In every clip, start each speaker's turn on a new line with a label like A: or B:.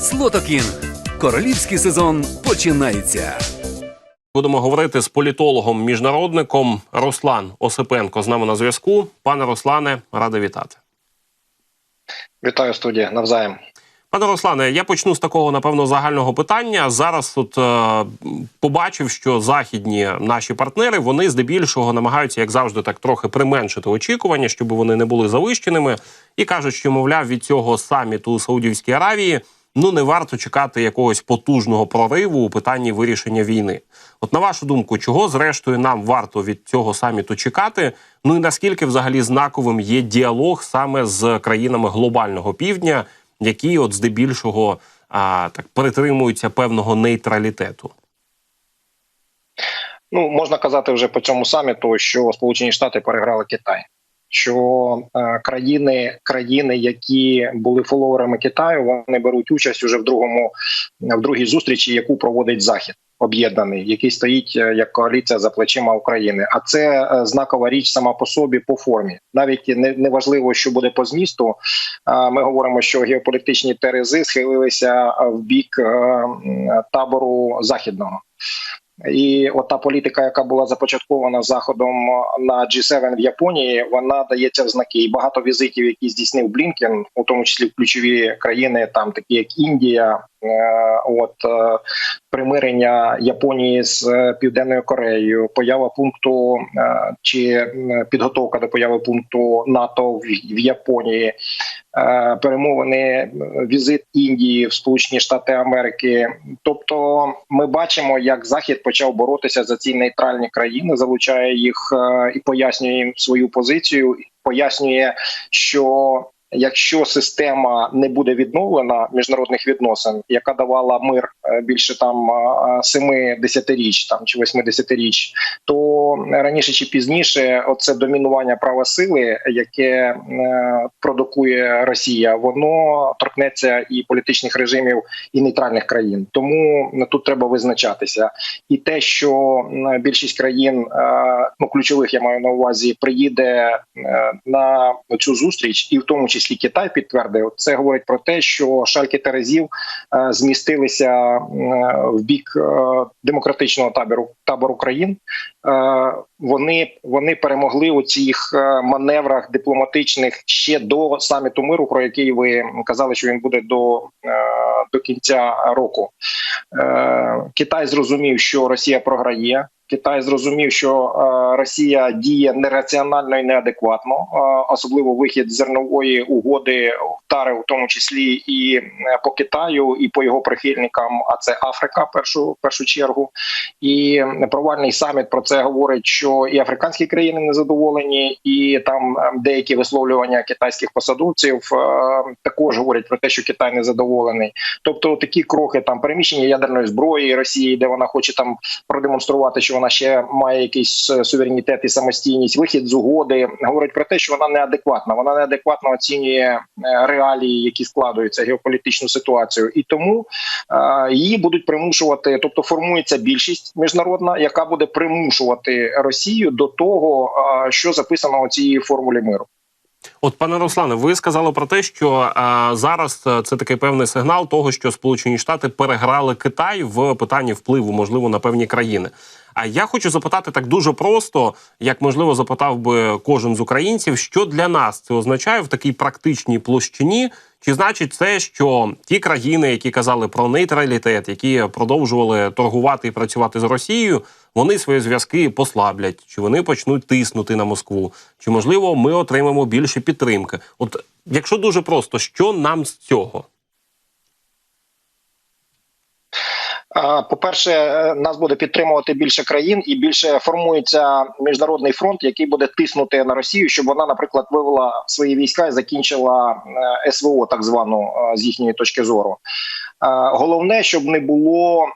A: Слотокінг. Королівський сезон починається.
B: Будемо говорити з політологом міжнародником Руслан Осипенко з нами на зв'язку. Пане Руслане, радий вітати.
C: Вітаю студія навзаєм.
B: Пане Руслане, я почну з такого напевно загального питання. Зараз тут е, побачив, що західні наші партнери вони здебільшого намагаються, як завжди, так трохи применшити очікування, щоб вони не були завищеними, і кажуть, що мовляв від цього саміту у Саудівській Аравії ну не варто чекати якогось потужного прориву у питанні вирішення війни. От на вашу думку, чого зрештою нам варто від цього саміту чекати? Ну і наскільки взагалі знаковим є діалог саме з країнами глобального півдня, які от здебільшого а, так перетримуються певного нейтралітету?
C: Ну можна казати вже по цьому саміту, що Сполучені Штати переграли Китай. Що е, країни, країни, які були фоловерами Китаю, вони беруть участь уже в другому в другій зустрічі, яку проводить Захід об'єднаний, який стоїть е, як коаліція за плечима України. А це е, знакова річ сама по собі по формі. Навіть не, не важливо, що буде по змісту. Ми говоримо, що геополітичні терези схилилися в бік табору західного. І от та політика, яка була започаткована заходом на G7 в Японії, вона дається в знаки. І багато візитів, які здійснив Блінкен, у тому числі в ключові країни, там такі як Індія, е, от е, примирення Японії з е, Південною Кореєю, поява пункту е, чи е, підготовка до появи пункту НАТО в, Японії. е, Перемовини е, візит Індії в Сполучені Штати Америки. Тобто, ми бачимо, як Захід почав боротися за ці нейтральні країни, залучає їх е, і пояснює їм свою позицію, пояснює, що якщо система не буде відновлена міжнародних відносин, яка давала мир е, більше там е, семи десятиріч там чи восьми десятиріч, то раніше чи пізніше, оце домінування права сили, яке е, продукує Росія, воно торкнеться і політичних режимів, і нейтральних країн. Тому тут треба визначатися. І те, що більшість країн, ну ключових я маю на увазі, приїде на цю зустріч, і в тому числі Китай підтвердив, це говорить про те, що шальки терезів е, змістилися е, в бік е, демократичного табору табору країн. Вони вони перемогли у цих маневрах дипломатичних ще до саміту миру, про який ви казали, що він буде до, до кінця року. Китай зрозумів, що Росія програє. Китай зрозумів, що е, Росія діє нераціонально і неадекватно, е, особливо вихід зернової угоди вдарив, в тому числі і е, по Китаю, і по його прихильникам. А це Африка, першу першу чергу. І провальний саміт про це говорить, що і африканські країни незадоволені, і там деякі висловлювання китайських посадовців також говорять про те, що Китай незадоволений. Тобто такі кроки там переміщення ядерної зброї Росії, де вона хоче там продемонструвати, що вона ще має якийсь е, суверенітет і самостійність, вихід з угоди говорить про те, що вона неадекватна. Вона неадекватно оцінює е, реалії, які складуються геополітичну ситуацію, і тому е, її будуть примушувати, тобто формується більшість міжнародна, яка буде примушувати Росію до того, що записано у цій формулі миру.
B: От, пане Руслане, ви сказали про те, що а, зараз е, це такий певний сигнал того, що Сполучені Штати переграли Китай в питанні впливу, можливо, на певні країни. А я хочу запитати так дуже просто, як можливо запитав би кожен з українців, що для нас це означає в такій практичній площині. Чи значить це, що ті країни, які казали про нейтралітет, які продовжували торгувати і працювати з Росією, вони свої зв'язки послаблять, чи вони почнуть тиснути на Москву, чи можливо ми отримаємо більше підтримки? От якщо дуже просто, що нам з цього?
C: По-перше, е, нас буде підтримувати більше країн і більше формується міжнародний фронт, який буде тиснути на Росію, щоб вона, наприклад, вивела свої війська і закінчила е, СВО, так звану е, з їхньої точки зору. Е, Головне, щоб не було е,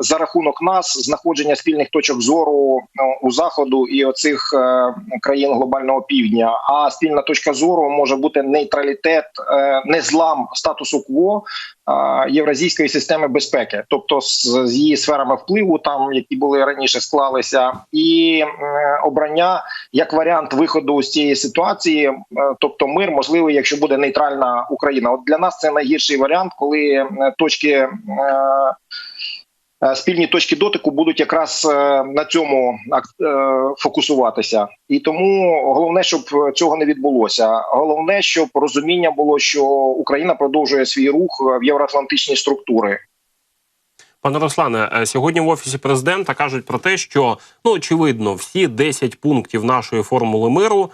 C: за рахунок нас знаходження спільних точок зору е, у заходу і оцих е, країн глобального півдня. А спільна точка зору може бути нейтралітет, не злам статусу кво євразійської системи безпеки, тобто з, її сферами впливу, там які були раніше склалися, і е, обрання як варіант виходу з цієї ситуації, е, тобто мир можливий, якщо буде нейтральна Україна. От для нас це найгірший варіант, коли е, точки. Е, Спільні точки дотику будуть якраз е, на цьому е, фокусуватися, і тому головне, щоб цього не відбулося. Головне, щоб розуміння було, що Україна продовжує свій рух в євроатлантичні структури.
B: Пане Руслане, сьогодні в офісі президента кажуть про те, що ну очевидно, всі 10 пунктів нашої формули миру,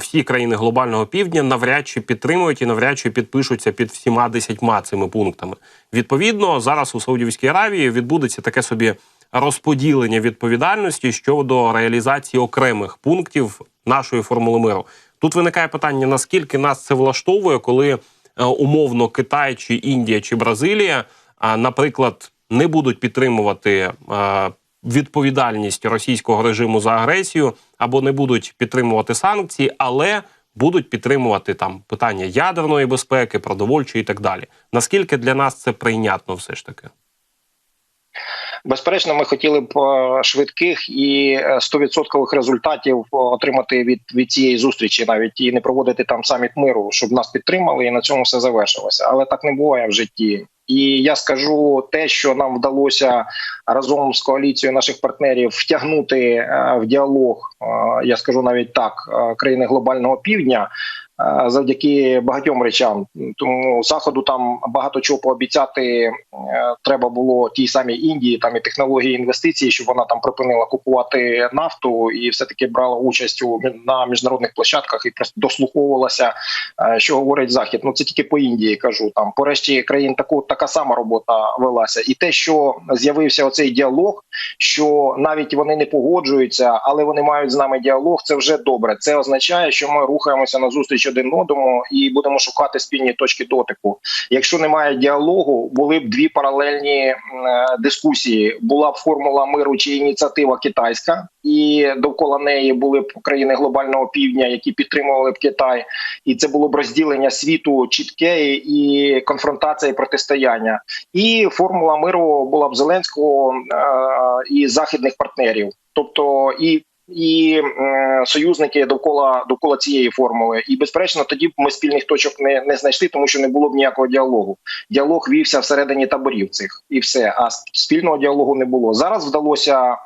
B: всі країни глобального півдня навряд чи підтримують і навряд чи підпишуться під всіма 10 цими пунктами. Відповідно, зараз у Саудівській Аравії відбудеться таке собі розподілення відповідальності щодо реалізації окремих пунктів нашої формули миру. Тут виникає питання: наскільки нас це влаштовує, коли е, умовно Китай чи Індія чи Бразилія, наприклад, не будуть підтримувати е, відповідальність російського режиму за агресію або не будуть підтримувати санкції, але будуть підтримувати там питання ядерної безпеки, продовольчої і так далі. Наскільки для нас це прийнятно, все ж таки?
C: Безперечно, ми хотіли б е, швидких і е, 100% результатів е, отримати від, від цієї зустрічі, навіть і не проводити там саміт миру, щоб нас підтримали, і на цьому все завершилося. Але так не буває в житті. І я скажу те, що нам вдалося разом з коаліцією наших партнерів втягнути е, в діалог. Я скажу навіть так, країни глобального півдня. Е, Завдяки багатьом речам, тому заходу там багато чого пообіцяти е, треба було тій самій Індії, там і технології інвестицій, щоб вона там припинила купувати нафту і все таки брала участь у на міжнародних площадках і просто дослуховувалася, е, що говорить захід. Ну це тільки по Індії кажу. Там по решті країн таку така сама робота велася, і те, що з'явився оцей діалог, що навіть вони не погоджуються, але вони мають з нами діалог. Це вже добре. Це означає, що ми рухаємося на зустріч один одному і будемо шукати спільні точки дотику. Якщо немає діалогу, були б дві паралельні е, дискусії. Була б формула миру чи ініціатива китайська, і довкола неї були б країни глобального півдня, які підтримували б Китай, і це було б розділення світу чітке і конфронтація і протистояння. І формула миру була б Зеленського е, і західних партнерів, тобто і. І е, союзники довкола довкола цієї формули, і безперечно, тоді б ми спільних точок не, не знайшли, тому що не було б ніякого діалогу. Діалог вівся всередині таборів цих, і все. А спільного діалогу не було. Зараз вдалося е,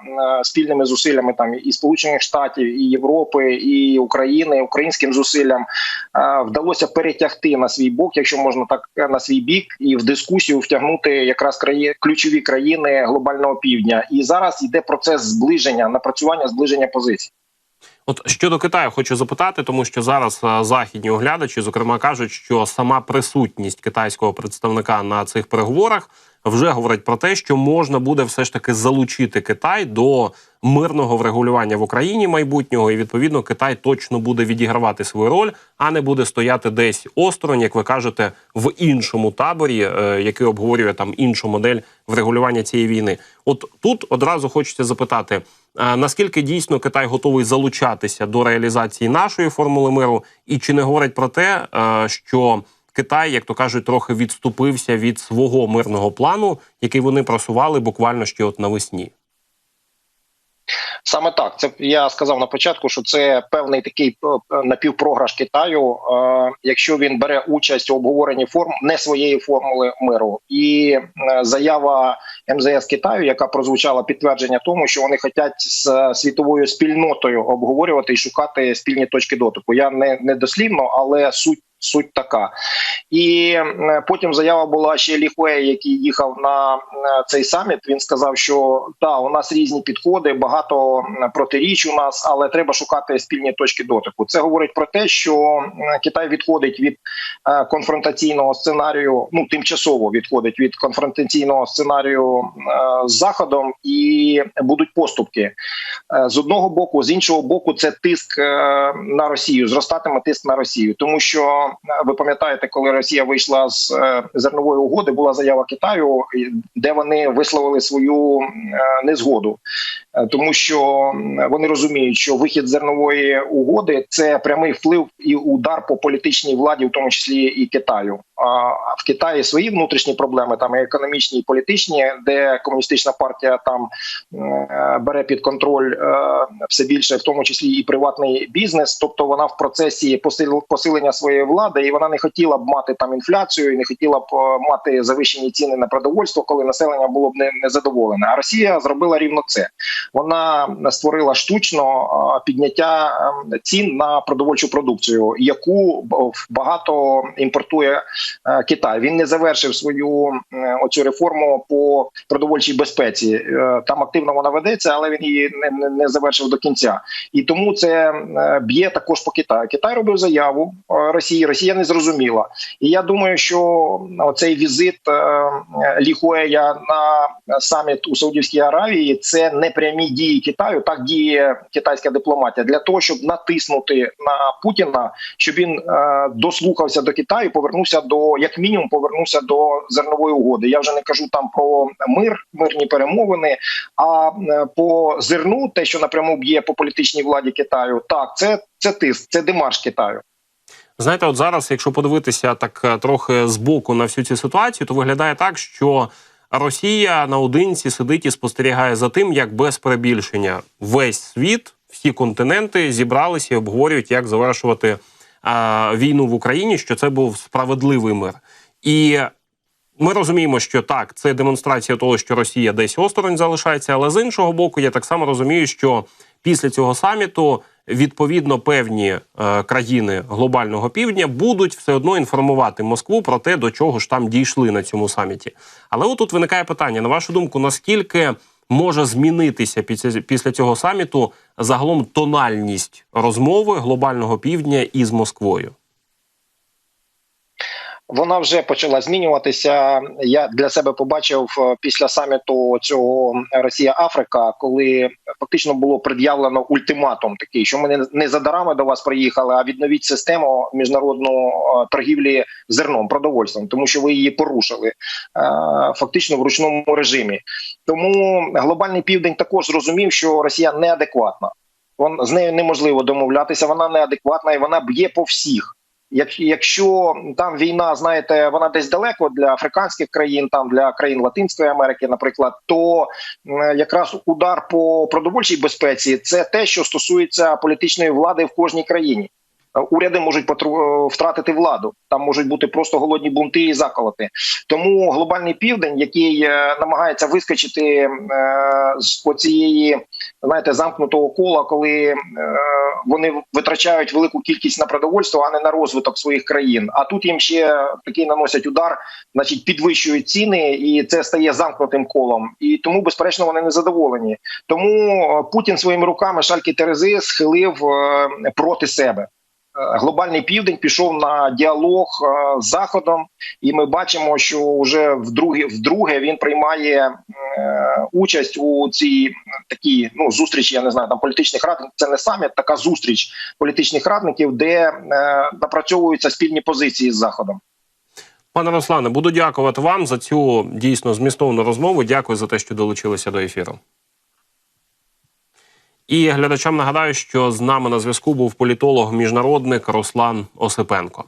C: спільними зусиллями там і Сполучених Штатів, і Європи, і України, українським зусиллям е, вдалося перетягти на свій бок, якщо можна так е, на свій бік, і в дискусію втягнути якраз краї... ключові країни глобального півдня. І зараз йде процес зближення, напрацювання зближення позицій.
B: От щодо Китаю, хочу запитати, тому що зараз е, західні оглядачі, зокрема, кажуть, що сама присутність китайського представника на цих переговорах вже говорить про те, що можна буде все ж таки залучити Китай до мирного врегулювання в Україні майбутнього, і відповідно Китай точно буде відігравати свою роль, а не буде стояти десь осторонь, як ви кажете, в іншому таборі, е, який обговорює там іншу модель врегулювання цієї війни. От тут одразу хочеться запитати. А наскільки дійсно Китай готовий залучатися до реалізації нашої формули миру, і чи не говорить про те, е, що Китай, як то кажуть, трохи відступився від свого мирного плану, який вони просували буквально ще от навесні?
C: Саме так, це я сказав на початку, що це певний такий е, напівпрограш Китаю, е, якщо він бере участь у обговоренні форм не своєї формули миру, і е, заява МЗС Китаю, яка прозвучала підтвердження тому, що вони хочуть з світовою спільнотою обговорювати і шукати спільні точки дотику. Я не, не дослівно, але суть. Суть така, і потім заява була ще Ліхуей, який їхав на цей саміт. Він сказав, що та у нас різні підходи, багато протиріч у нас, але треба шукати спільні точки дотику. Це говорить про те, що Китай відходить від е, конфронтаційного сценарію. Ну тимчасово відходить від конфронтаційного сценарію е, з заходом, і будуть поступки Е, з одного боку, з іншого боку, це тиск на Росію. Зростатиме тиск на Росію, тому що ви пам'ятаєте, коли Росія вийшла з е, зернової угоди, була заява Китаю, де вони висловили свою е, незгоду. Е, тому що вони розуміють, що вихід зернової угоди це прямий вплив і удар по політичній владі, в тому числі і Китаю. А в Китаї свої внутрішні проблеми, там і економічні, і політичні, де комуністична партія там е, бере під контроль е, все більше, в тому числі і приватний бізнес. Тобто вона в процесі посил- посилення своєї влади, і вона не хотіла б мати там інфляцію, і не хотіла б мати завищені ціни на продовольство, коли населення було б не незадоволене. А Росія зробила рівно це. Вона створила штучно е, підняття е, цін на продовольчу продукцію, яку багато імпортує е, Китай. Він не завершив свою оцю реформу по продовольчій безпеці. Там активно вона ведеться, але він її не, не, завершив до кінця. І тому це б'є також по Китаю. Китай робив заяву Росії. Росія не зрозуміла. І я думаю, що цей візит Ліхуея на саміт у Саудівській Аравії це не прямі дії Китаю. Так діє китайська дипломатія для того, щоб натиснути на Путіна, щоб він е, дослухався до Китаю, повернувся до як мінімум, повернувся до зернової угоди. Я вже не кажу там про мир, мирні перемовини. А е, по зерну, те, що напряму б'є по політичній владі Китаю, так це, це тиск, це демарш Китаю.
B: Знаєте, от зараз, якщо подивитися так е, трохи збоку на всю цю ситуацію, то виглядає так, що Росія наодинці сидить і спостерігає за тим, як без перебільшення весь світ, всі континенти зібралися і обговорюють, як завершувати а, війну в Україні, що це був справедливий мир. І ми розуміємо, що так, це демонстрація того, що Росія десь осторонь залишається, але з іншого боку, я так само розумію, що після цього саміту відповідно певні е, країни глобального півдня будуть все одно інформувати Москву про те, до чого ж там дійшли на цьому саміті. Але отут виникає питання: на вашу думку, наскільки може змінитися після, цього саміту загалом тональність розмови глобального півдня із Москвою?
C: Вона вже почала змінюватися. Я для себе побачив е, після саміту цього Росія Африка, коли фактично було пред'явлено ультиматум такий, що ми не- за дарами до вас приїхали, а відновіть систему міжнародну е, торгівлі зерном, продовольством, тому що ви її порушили е, фактично в ручному режимі. Тому глобальний південь також зрозумів, що Росія неадекватна. Вон з нею неможливо домовлятися. Вона неадекватна і вона б'є по всіх. Як- Якщо там війна, знаєте, вона десь далеко для африканських країн, там для країн Латинської Америки, наприклад, то якраз удар по продовольчій безпеці це те, що стосується політичної влади в кожній країні. Уряди можуть е, втратити владу, там можуть бути просто голодні бунти і заколоти. Тому глобальний південь, який е, намагається вискочити е, з оцієї знаєте, замкнутого кола, коли вони витрачають велику кількість на продовольство, а не на розвиток своїх країн. А тут їм ще такий наносять удар, значить підвищують ціни, і це стає замкнутим колом. І тому, безперечно, вони не задоволені. Тому Путін своїми руками шальки Терези схилив проти себе. Глобальний південь пішов на діалог е, з заходом, і ми бачимо, що вже вдруге, вдруге він приймає е, участь у цій такій ну зустрічі. Я не знаю, там політичних рад. Це не саміт, така зустріч політичних радників, де е, напрацьовуються спільні позиції з заходом.
B: Пане Руслане, буду дякувати вам за цю дійсно змістовну розмову. Дякую за те, що долучилися до ефіру. І глядачам нагадаю, що з нами на зв'язку був політолог-міжнародник Руслан Осипенко.